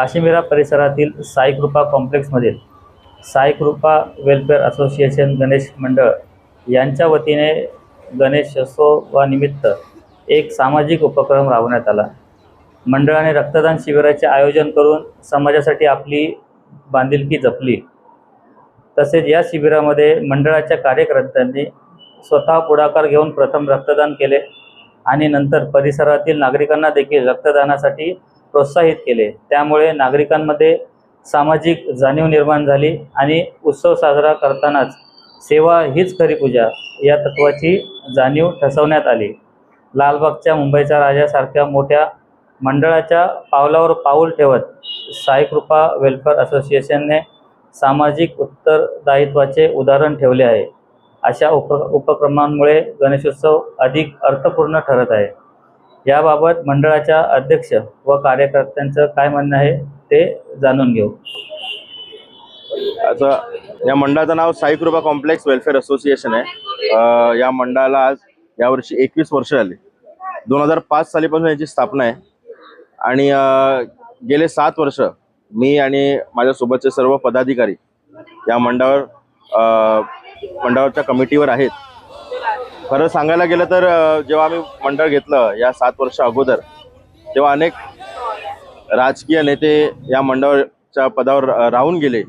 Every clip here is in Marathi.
काश्मीरा परिसरातील साईकृपा कॉम्प्लेक्समधील साईकृपा वेलफेअर असोसिएशन गणेश मंडळ यांच्या वतीने गणेशोत्सवानिमित्त एक सामाजिक उपक्रम राबवण्यात आला. मंडळाने रक्तदान शिबिराचे आयोजन करून समाजासाठी आपली बांधिलकी जपली. तसेच या शिबिरामध्ये मंडळाच्या कार्यकर्त्यांनी स्वतः पुढाकार घेऊन प्रथम रक्तदान केले आणि नंतर परिसरातील नागरिकांना देखील रक्तदानासाठी प्रोत्साहित केले. त्यामुळे नागरिकांमध्ये सामाजिक जाणीव निर्माण झाली आणि उत्सव साजरा करतानाच सेवा हीच खरी पूजा या तत्वाची जाणीव ठसवण्यात आली. लालबागच्या मुंबईचा राजासारख्या मोठ्या मंडळाच्या पावलावर पाऊल ठेवत साईकृपा वेलफेअर असोसिएशनने सामाजिक उत्तरदायित्वाचे उदाहरण ठेवले आहे. अशा उप उपक्रमांमुळे गणेशोत्सव अधिक अर्थपूर्ण ठरत आहे. याबाबत मंडळाच्या अध्यक्ष व कार्यकर्त्यांचं काय म्हणणं आहे ते जाणून घेऊ. असं या मंडळाचं नाव साईकृपा कॉम्प्लेक्स वेलफेअर असोसिएशन आहे. या मंडळाला आज यावर्षी एकवीस वर्ष झाली. दोन हजार पाच सालीपासून याची स्थापना आहे. आणि गेले सात वर्ष मी आणि माझ्यासोबतचे सर्व पदाधिकारी या मंडळावर मंडळावरच्या मंडळाच्या कमिटीवर आहेत. खरं सांगायला गेलं तर जेव्हा आम्ही मंडळ घेतलं या सात वर्ष अगोदर तेव्हा अनेक राजकीय नेते या मंडळाच्या पदावर राहून गेले.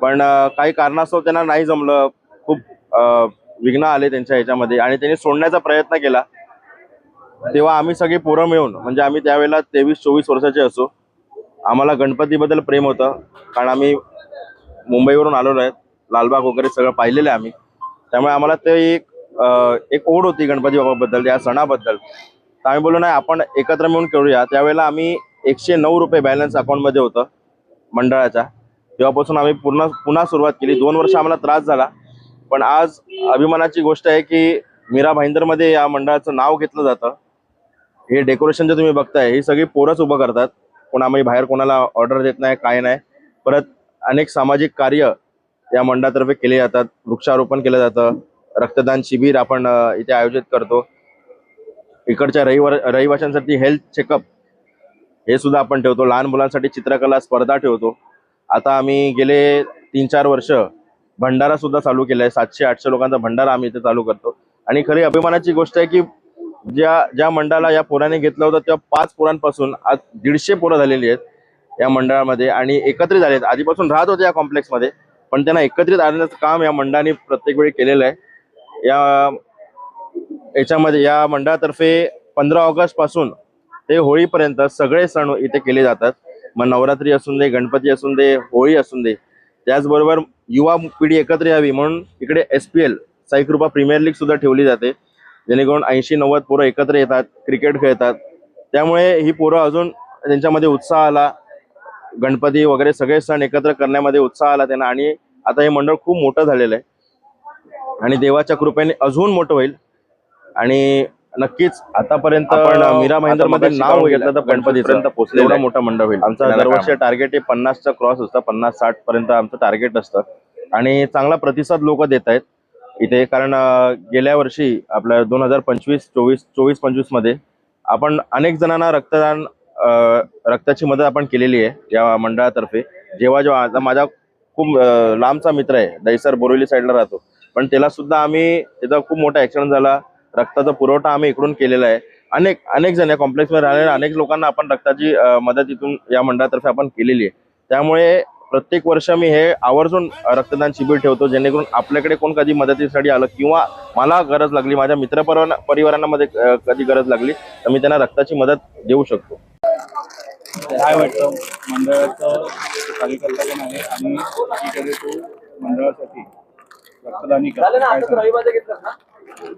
पण काही कारणास्तव त्यांना नाही जमलं. खूप विघ्न आले त्यांच्या ह्याच्यामध्ये आणि त्यांनी सोडण्याचा प्रयत्न केला. तेव्हा आम्ही सगळी पोरं मिळून म्हणजे आम्ही त्यावेळेला तेवीस चोवीस वर्षाचे असो आम्हाला गणपतीबद्दल प्रेम होतं. कारण आम्ही मुंबईवरून आलेलो आहेत लालबाग वगैरे सगळं पाहिलेलं आहे आम्ही. त्यामुळे आम्हाला ते एक एक ओढ होती गणपती बाबाबद्दल या सणाबद्दल. तर आम्ही बोललो नाही आपण एकत्र मिळून करूया त्यावेळेला आम्ही एकशे नऊ रुपये बॅलन्स अकाउंटमध्ये होतं मंडळाच्या. तेव्हापासून आम्ही पुन्हा पुन्हा सुरुवात केली. दोन वर्ष आम्हाला त्रास झाला. पण आज अभिमानाची गोष्ट आहे की मीरा भाईंदरमध्ये या मंडळाचं नाव घेतलं जातं. हे डेकोरेशन जे तुम्ही बघताय ही सगळी पोरंच उभं करतात. कोण आम्ही बाहेर कोणाला ऑर्डर देत नाही काय नाही. परत अनेक सामाजिक कार्य या मंडळातर्फे केले जातात. वृक्षारोपण केलं जातं. रक्तदान शिबिर आपण इथे आयोजित करतो. इकडच्या रहिवार रहिवाशांसाठी हेल्थ चेकअप हे सुद्धा आपण ठेवतो. लहान मुलांसाठी चित्रकला स्पर्धा ठेवतो. आता आम्ही गेले तीन चार वर्ष भंडारा सुद्धा चालू केला आहे. सातशे आठशे लोकांचा भंडारा आम्ही इथे चालू करतो. आणि खरी अभिमानाची गोष्ट आहे की ज्या ज्या मंडळाला या पोराने घेतलं होतं त्या पाच पोरांपासून आज दीडशे पोरं झालेली आहेत या मंडळामध्ये आणि एकत्रित आलेत आधीपासून राहत होते या कॉम्प्लेक्समध्ये पण त्यांना एकत्रित आणण्याचं काम या मंडळाने प्रत्येक वेळी केलेलं आहे. या याच्यामध्ये या मंडळातर्फे पंधरा ऑगस्टपासून ते होळीपर्यंत सगळे सण इथे केले जातात. मग नवरात्री असून दे गणपती असून दे होळी असून दे त्याचबरोबर युवा पिढी एकत्र यावी म्हणून इकडे S P L Saikrupa premier league सुद्धा ठेवली जाते. जेणेकरून ऐंशी नव्वद पोरं एकत्र येतात क्रिकेट खेळतात. त्यामुळे ही पोरं अजून त्यांच्यामध्ये उत्साह आला. गणपती वगैरे सगळे सण एकत्र करण्यामध्ये उत्साह आला त्यांना. आणि आता हे मंडळ खूप मोठं झालेलं आहे. आणि देवाच्या कृपेने अजून मोठं होईल. आणि नक्कीच आतापर्यंत मीरा भाईंदरमध्ये नाव घेतलं तर गणपतीपर्यंत पोहोचलेलं मोठं मंडळ होईल. आमचा दरवर्षी टार्गेट हे पन्नासचा क्रॉस असतं पन्नास साठ पर्यंत आमचं टार्गेट असतं आणि चांगला प्रतिसाद लोक देत आहेत. इथे कारण गेल्या वर्षी आपल्या दोन हजार पंचवीस चोवीस चोवीस पंचवीसमध्ये आपण अनेक जणांना रक्तदान रक्ताची मदत आपण केलेली आहे या मंडळातर्फे. जेव्हा जेव्हा माझा खूप लांबचा मित्र आहे दहिसर बोरिवली साईडला राहतो. पण त्याला सुद्धा आम्ही त्याचा खूप मोठा ऍक्सिडेंट झाला. रक्ताचा पुरवठा आम्ही इकडून केलेला आहे. अनेक अनेक जण या कॉम्प्लेक्समध्ये राहिलेल्या अनेक लोकांना आपण रक्ताची मदत इथून या मंडळातर्फे आपण केलेली आहे. त्यामुळे प्रत्येक वर्ष मी हे आवर्जून रक्तदान शिबिर ठेवतो जेणेकरून आपल्याकडे कोण कधी मदतीसाठी आलं किंवा मला गरज लागली माझ्या मित्र परिवारांना मध्ये कधी गरज लागली तर मी त्यांना रक्ताची मदत देऊ शकतो. काय वाटतं? मंडळाचं कार्यकर्ता पण आहे आणि मंडळासाठी. रक्तदानी?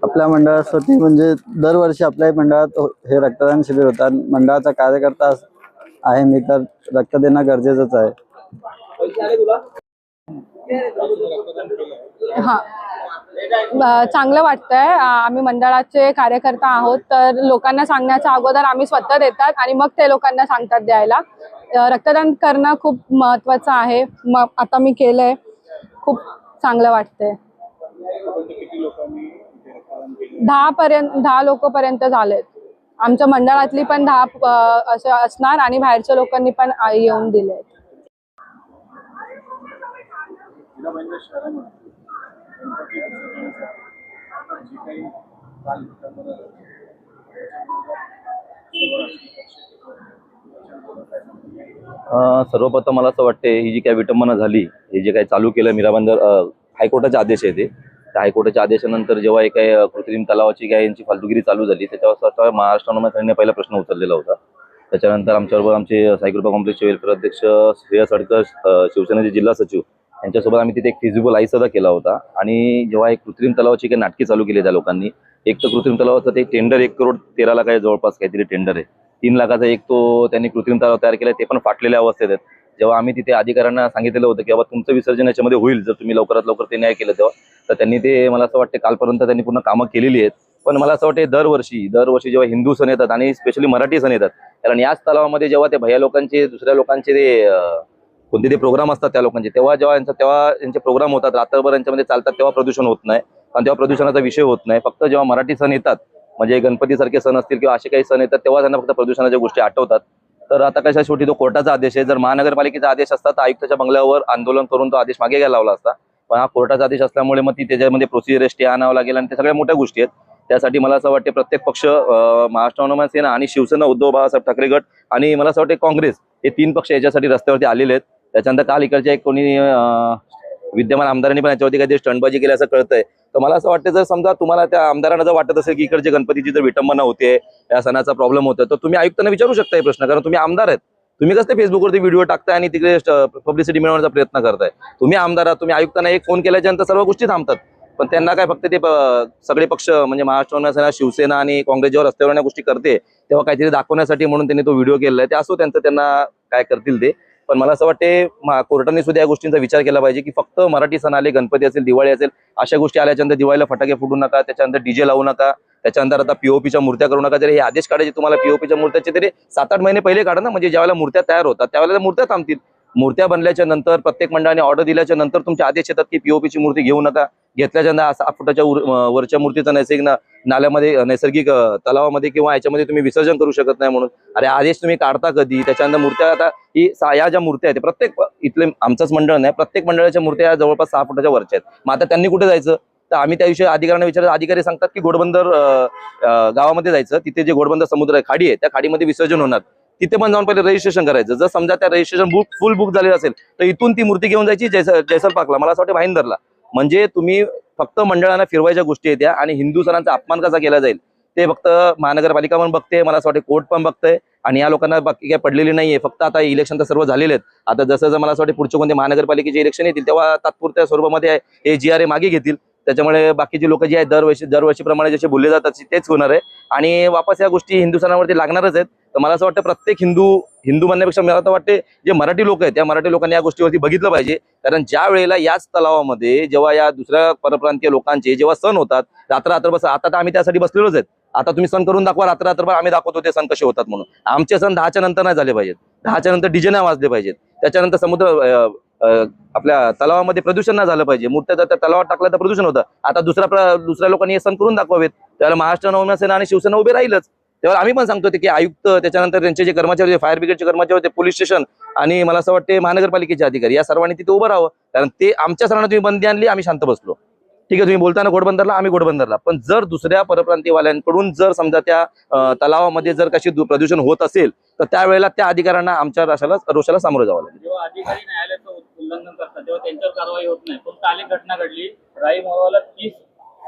आपल्या मंडळासाठी म्हणजे दरवर्षी आपल्या मंडळात हे रक्तदान शिबिर होतात मंडळाचा कार्यकर्ता आहे मी तर रक्त देणं गरजेचंच आहे. हा. चांगलं वाटतंय. आम्ही मंडळाचे कार्यकर्ता आहोत तर लोकांना सांगण्याच्या अगोदर आम्ही स्वतः देतात आणि मग ते लोकांना सांगतात द्यायला. रक्तदान करणं खूप महत्वाचं आहे. मग आता मी केलंय. खूप चांगलं वाटतंय. दहा पर्यंत दहा लोक पर्यंत झालेत. आमच्या मंडळातली पण दहा असं असणार आणि बाहेरच्या लोकांनी पण येऊन दिले आहेत काही काल घटना झाल्या, अ, सर्वप्रथम मला असं वाटते ही जी काही विटंबना झाली हे जे काही चालू केलं मीराबंदर हायकोर्टाचे आदेश आहे ते. त्या हायकोर्टाच्या आदेशानंतर जेव्हा एक काही कृत्रिम तलावाची काय यांची फालतुगिरी चालू झाली त्याच्यावर स्वतः महाराष्ट्र पहिला प्रश्न उचललेला होता. त्याच्यानंतर आमच्याबरोबर आमचे साईकृपा कॉम्प्लेक्सचे वेलफेअर अध्यक्ष श्रेया सडकर शिवसेनेचे जिल्हा सचिव यांच्यासोबत आम्ही तिथे एक फिजिबल आई सुद्धा केला होता. आणि जेव्हा एक कृत्रिम तलावाची काही नाटकी चालू केली त्या लोकांनी एक तर कृत्रिम तलावाचं ते टेंडर एक करोड तेरा लाख आहे जवळपास काहीतरी टेंडर आहे. तीन लाखाचा एक तो त्यांनी कृत्रिम तलाव तयार केला ते पण फाटलेल्या अवस्थेत आहेत. जेव्हा आम्ही तिथे अधिकाऱ्यांना सांगितलेलं होतं की बाबा तुमचं विसर्जन याच्यामध्ये होईल जर तुम्ही लवकरात लवकर ते न्याय केलं तेव्हा. तर त्यांनी ते मला असं वाटतं कालपर्यंत त्यांनी पूर्ण कामं केलेली आहेत. पण मला असं वाटतं दरवर्षी दरवर्षी जेव्हा हिंदू सण येतात आणि स्पेशली मराठी सण येतात कारण याच तलावामध्ये जेव्हा ते भैया लोकांचे दुसऱ्या लोकांचे ते कोणते ते प्रोग्राम असतात त्या लोकांचे तेव्हा जेव्हा यांचा तेव्हा यांचे प्रोग्राम होतात रात्रभर यांच्यामध्ये चालतात तेव्हा प्रदूषण होत नाही. आणि तेव्हा प्रदूषणाचा विषय होत नाही. फक्त जेव्हा मराठी सण येतात म्हणजे गणपतीसारखे सण असतील किंवा असे काही सण येतात तेव्हा त्यांना फक्त प्रदूषणाच्या गोष्टी आठवतात. तर आता कशा शेवटी तो कोर्टाचा आदेश आहे. जर महानगरपालिकेचा आदेश असता तर आयुक्ताच्या बंगल्यावर आंदोलन करून तो आदेश मागे घ्यायला लावला असता. पण हा कोर्टाचा आदेश असल्यामुळे मग ती त्याच्यामध्ये प्रोसिजर स्टे आणावं लागेल आणि त्या सगळ्या मोठ्या गोष्टी आहेत. त्यासाठी मला असं वाटते प्रत्येक पक्ष महाराष्ट्र नवनिर्माण सेना आणि शिवसेना उद्धव बाळासाहेब ठाकरे गट आणि मला असं वाटते काँग्रेस हे तीन पक्ष याच्यासाठी रस्त्यावरती आलेले आहेत. त्याच्यानंतर काल इकडच्या एक कोणी विद्यमान आमदारांनी पण याच्यावरती काहीतरी स्टंटबाजी केली असं कळतंय. तर मला असं वाटतं जर समजा तुम्हाला त्या आमदारांना जर वाटत असेल की इकडचे गणपतीची जर विटंबना होते या सणाचा प्रॉब्लेम होतो तर तुम्ही आयुक्तांना विचारू शकता हे प्रश्न कारण तुम्ही आमदार आहेत. तुम्ही कसं फेसबुकवरती व्हिडिओ टाकताय आणि तिकडे पब्लिसिटी मिळवण्याचा प्रयत्न करताय. तुम्ही आमदार आहात तुम्ही आयुक्तांना एक फोन केल्याच्यानंतर सर्व गोष्टी थांबतात. पण त्यांना काय फक्त ते सगळे पक्ष म्हणजे महाराष्ट्र शिवसेना आणि काँग्रेस जेव्हा रस्त्यावर या गोष्टी करते तेव्हा काहीतरी दाखवण्यासाठी म्हणून त्यांनी तो व्हिडिओ केलेला आहे. ते असो त्यांचं त्यांना काय करतील ते. पण मला असं वाटते कोर्टाने सुद्धा या गोष्टींचा विचार केला पाहिजे की फक्त मराठी सण आले गणपती असेल दिवाळी असेल अशा गोष्टी आल्याच्यानंतर दिवाळीला फटाके फुटू नका त्याच्यानंतर डीजे लावू नका त्याच्यानंतर आता पीओपीच्या मूर्त्या करू नका. जर हे आदेश काढायचे तुम्हाला पीओपीच्या मूर्त्याचे तरी सात आठ महिने पहिले काढा ना म्हणजे ज्यावेळेला मूर्त्या तयार होतात त्यावेळेला मूर्त्या थांबतील. मूर्त्या बनल्याच्या नंतर प्रत्येक मंडळाने ऑर्डर दिल्याच्या नंतर तुमचे आदेश येतात की पीओपीची मूर्ती घेऊ नका. घेतल्याच्या नंतर सात फुटाच्या वरच्या मूर्तीचं नैसर्गिक ना- नाल्यामध्ये नैसर्गिक तलावामध्ये किंवा याच्यामध्ये तुम्ही विसर्जन करू शकत नाही म्हणून. अरे आदेश तुम्ही काढता कधी? त्याच्यानंतर मूर्त्या आता ही या ज्या मूर्त्या आहेत प्रत्येक इथले आमचंच मंडळ नाही प्रत्येक मंडळाच्या मूर्त्या या जवळपास सहा फुटाच्या वरच्या आहेत. मग आता त्यांनी कुठे जायचं? तर आम्ही त्याविषयी अधिकाऱ्यांना विचारलं अधिकारी सांगतात की घोडबंदर गावामध्ये जायचं. तिथे जे घोडबंदर समुद्र आहे खाडी आहे त्या खाडीमध्ये विसर्जन होणार. तिथे पण जाऊन पहिले रजिस्ट्रेशन करायचं. जर समजा त्या रजिस्ट्रेशन बुक फुल बुक झालेलं असेल तर इथून ती मूर्ती घेऊन जायची जैस जैसर पाकला मला असं वाटतं भाईंदरला. म्हणजे तुम्ही फक्त मंडळांना फिरवायच्या गोष्टी येत्या आणि हिंदू सणांचा अपमान कसा केला जाईल? ते फक्त महानगरपालिका पण बघते मला असं वाटतं कोर्ट पण बघतंय आणि या लोकांना बाकी काय पडलेली नाहीये. फक्त आता इलेक्शन तर सर्व झालेले आहेत. आता जसं जसं मला असं वाटतं पुढचे कोणते महानगरपालिकेचे इलेक्शन येतील तेव्हा तात्पुरत्या स्वरूपामध्ये हे जी आर ए मागे घेतील. त्याच्यामुळे बाकीचे लोक जे आहेत दरवर्षी दरवर्षीप्रमाणे जसे बोलले जातात तेच होणार आहे. आणि वापस या गोष्टी हिंदू सणावरती लागणारच आहेत. तर मला असं वाटतं प्रत्येक हिंदू हिंदू म्हणण्यापेक्षा मला तर वाटते जे मराठी लोक आहेत त्या मराठी लोकांनी या गोष्टीवरती बघितलं पाहिजे. कारण ज्या वेळेला याच तलावामध्ये जेव्हा या दुसऱ्या परप्रांतीय लोकांचे जेव्हा सण होतात रात्र रात्र बस आता तर आम्ही त्यासाठी बसलेलोच आहेत. आता तुम्ही सण करून दाखवा रात्र रात्रभर आम्ही दाखवतो ते सण कसे होतात म्हणून. आमचे सण दहाच्या नंतर नाही झाले पाहिजेत. दहाच्या नंतर डीजे नाही वाजले पाहिजेत. त्याच्यानंतर समुद्र आपल्या तलावामध्ये प्रदूषण नाही झालं पाहिजे. मूर्त्या जर त्या तलावात टाकलं तर प्रदूषण होतं. आता दुसऱ्या दुसऱ्या लोकांनी हे सण करून दाखवावेत. त्यावेळेला महाराष्ट्र नवना सेना आणि शिवसेना उभे राहीलच. तेव्हा आम्ही पण सांगतो ते की आयुक्त त्याच्यानंतर त्यांचे जे कर्मचारी फायर ब्रिगेडचे कर्मचारी होते पोलीस स्टेशन आणि मला असं वाटते महानगरपालिकेचे अधिकारी या सर्वांनी तिथे उभं राहावं. कारण ते आमच्या सरांना तुम्ही बंदी आणली आम्ही शांत बसलो. ठीक आहे तुम्ही बोलताना घोडबंदरला आम्ही घोडबंदरला. पण जर दुसऱ्या परप्रांतीवाल्यांकडून जर समजा त्या तलावामध्ये जर कशी प्रदूषण होत असेल तर त्यावेळेला त्या अधिकाऱ्यांना आमच्या राशाला रोषाला सामोरं जावं लागेल. जेव्हा अधिकारी न्यायालयाचं उल्लंघन करतात तेव्हा त्यांच्यावर कारवाई होत नाही. पण काल एक घटना घडली? राई मोहवाला तीस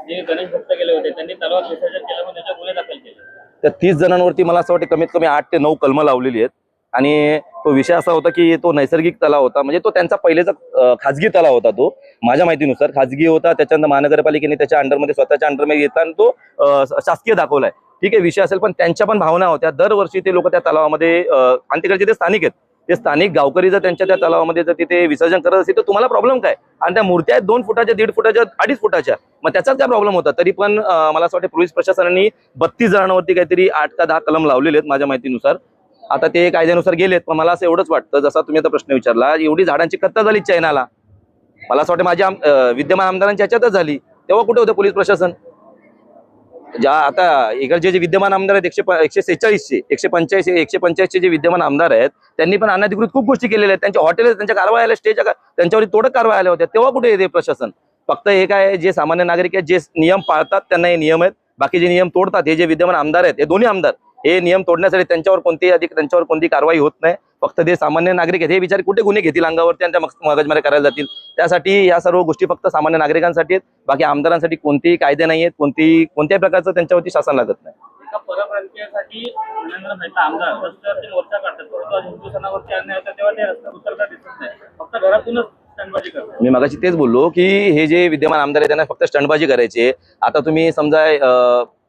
जे गणेश भक्त गेले होते त्यांनी तलावात विसर्जन केलं म्हणून त्याच्या गुन्हे दाखल केले. त्या तीस जणांवरती मला असं वाटतं कमीत कमी आठ ते नऊ कलमं लावलेली आहेत. आणि तो विषय असा होता की तो नैसर्गिक तलाव होता. म्हणजे तो त्यांचा पहिलेचा खाजगी तलाव होता तो माझ्या माहितीनुसार. खाजगी होता त्याच्यानंतर महानगरपालिकेने त्याच्या अंडरमध्ये स्वतःच्या अंडरमध्ये येताना तो शासकीय दाखवलाय. ठीक आहे विषय असेल पण त्यांच्या पण भावना होत्या. दरवर्षी ते लोक त्या तलावामध्ये आणि तिकडचे ते स्थानिक आहेत. ते स्थानिक गावकरी जर त्यांच्या त्या तलावामध्ये जर तिथे विसर्जन करत असेल तर तुम्हाला प्रॉब्लेम काय? आणि त्या मूर्त्या आहेत दोन फुटाच्या दीड फुटाच्या अडीच फुटाच्या. मग त्याचाच काय प्रॉब्लेम होता? तरी पण मला असं वाटतं पोलीस प्रशासनाने बत्तीस जणांवरती काहीतरी आठ का दहा कलम लावलेले आहेत माझ्या माहितीनुसार. आता ते कायद्यानुसार गेलेत पण मला असं एवढंच वाटतं जसा तुम्ही आता प्रश्न विचारला एवढी झाडांची कत्ता झाली चायनाला मला असं वाटतं माझ्या विद्यमान आमदारांच्या ह्याच्यातच झाली. तेव्हा कुठे होतं पोलीस प्रशासन? ज्या आता इकडचे जे विद्यमान आमदार आहेत एकशे एकशे सेहेचाळीसचे एकशे पंच्याऐंशी एकशे पंच्याऐंशी जे विद्यमान आमदार आहेत त्यांनी पण अनधिकृत खूप गोष्टी केलेल्या आहेत. त्यांच्या हॉटेल त्यांच्या कारवाई आल्या स्टेज त्यांच्यावर तोडक कारवाई आल्या होत्या. तेव्हा कुठे येते प्रशासन? फक्त हे काय जे सामान्य नागरिक आहेत जे नियम पाळतात त्यांना हे नियम आहेत. बाकी जे नियम तोडतात हे जे विद्यमान आमदार आहेत हे दोन्ही आमदार हे नियम तोडण्यासाठी त्यांच्यावर कोणतीही अधिक त्यांच्यावर कोणती कारवाई होत नाही. फक्त ते सामान्य नागरिक आहेत हे बिचारे कुठे गुन्हे घेतील अंगावरती आणि त्या मग- मगजमारी करायला जातील. त्यासाठी या सर्व गोष्टी फक्त सामान्य नागरिकांसाठी आहेत. बाकी आमदारांसाठी कोणतेही कायदे नाही आहेत कोणतीही कोणत्याही प्रकारचं त्यांच्यावरती शासन लागत नाही. मी मगाशी तेच बोललो की हे जे विद्यमान आमदार आहेत त्यांना फक्त स्टंटबाजी करायची. आता तुम्ही समजा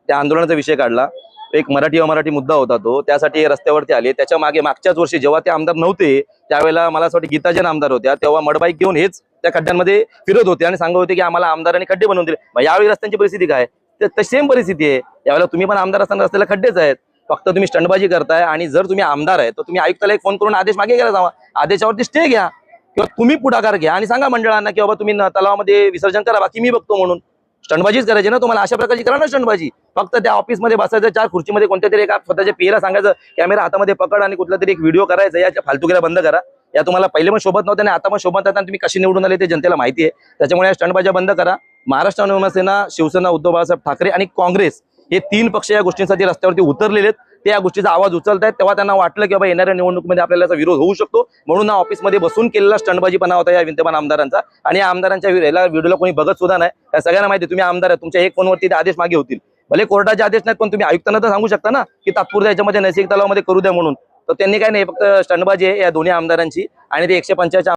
त्या आंदोलनाचा विषय काढला. एक मराठी अमराठी मुद्दा होता तो. त्यासाठी रस्त्यावरती आले. त्याच्यामागे मागच्याच वर्षी जेव्हा ते आमदार नव्हते त्यावेळेला मला असं वाटतं गीताजन आमदार होत्या. तेव्हा मडबाईक घेऊन हेच त्या खड्ड्यांमध्ये फिरत होते आणि सांगत होते की आम्हाला आमदारांनी खड्डे बनवून दिले. मग यावेळी रस्त्यांची परिस्थिती काय? तर सेम परिस्थिती आहे. यावेळेला तुम्ही पण आमदार असताना रस्त्याला खड्डेच आहेत. फक्त तुम्ही स्टंटबाजी करताय आणि जर तुम्ही आमदार आहे तर तुम्ही आयुक्ताला एक फोन करून आदेश मागे घ्यायला जावा. आदेशावरती स्टे घ्या. किंवा तुम्ही पुढाकार घ्या. आणि सांगा मंडळांना की बाबा तुम्ही तलावामध्ये विसर्जन करा. बाकी मी बघतो म्हणून. स्टंटबाजीच करायची ना तुम्हाला? अशा प्रकारची करा ना स्टंटबाजी. फक्त त्या ऑफिसमध्ये बसायचं चार खुर्चीमध्ये कोणत्या तरी एका स्वतःच्या पेला सांगायचं कॅमेरा हातामध्ये पकड आणि कुठला तरी एक व्हिडिओ करायचा याच्या फालतुकीला बंद करा. या तुम्हाला पहिले पण शोभत नव्हत्या आणि आता पण शोभत आणि तुम्ही कशी निवडून आले ते जनतेला माहिती आहे. त्याच्यामुळे या स्टंटबाज्या बंद करा. महाराष्ट्र नवसेना शिवसेना उद्धव बाळासाहेब ठाकरे आणि काँग्रेस हे तीन पक्ष या गोष्टींसाठी रस्त्यावरती उतरलेले आहेत. ते या गोष्टीचा आवाज उचलत आहेत तेव्हा त्यांना वाटलं की बाबा येणाऱ्या निवडणुकीमध्ये आपल्याला याचा विरोध होऊ शकतो. म्हणून हा ऑफिसमध्ये बसून केलेला स्टंडबाजीपणा होता या विद्यमान आमदारांचा. आणि या आमदारांच्या व्हिडिओला कोणी बघत सुद्धा नाही. या सगळ्यांना माहिती आहे, तुम्ही आमदार आहे तुमच्या एक फोनवरती ते आदेश मागे होतील. भले कोर्टाचे आदेश नाहीत पण तुम्ही आयुक्तांना तर सांगू शकता ना की तात्पुरत्या याच्यामध्ये नैसर्गिक तलावामध्ये करू द्या म्हणून. तर त्यांनी काय नाही फक्त स्टंडबाजी आहे या दोन्ही आमदारांची. आणि ते एकशे पंच्याऐंशी